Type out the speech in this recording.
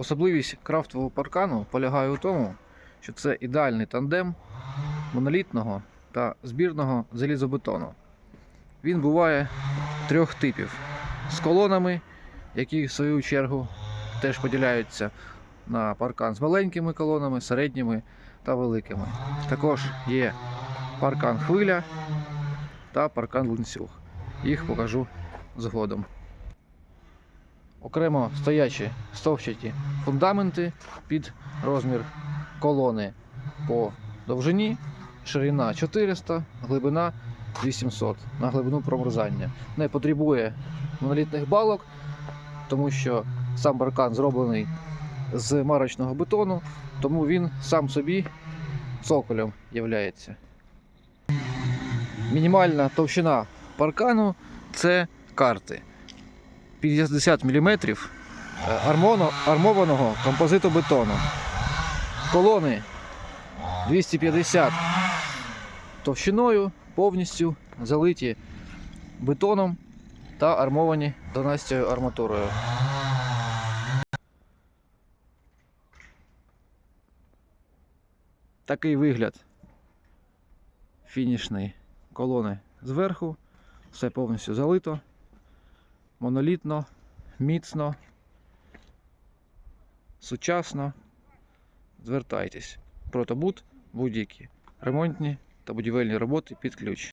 Особливість крафтового паркану полягає у тому, що це ідеальний тандем монолітного та збірного залізобетону. Він буває трьох типів з колонами, які в свою чергу теж поділяються на паркан з маленькими колонами, середніми та великими. Також є паркан хвиля та паркан ланцюг. Їх покажу згодом. Окремо стоячі стовпчаті фундаменти під розмір колони по довжині, ширина 400, глибина 800 на глибину промерзання. Не потребує монолітних балок, тому що сам паркан зроблений з марочного бетону, тому він сам собі цоколем являється. Мінімальна товщина паркану це карти. 50 мм армованого композиту бетону. Колони 250 товщиною повністю залиті бетоном та армовані 12 арматурою. Такий вигляд фінішної колони зверху. Все повністю залито, монолітно, міцно, сучасно. Звертайтесь. Протобут будь-які ремонтні та будівельні роботи під ключ.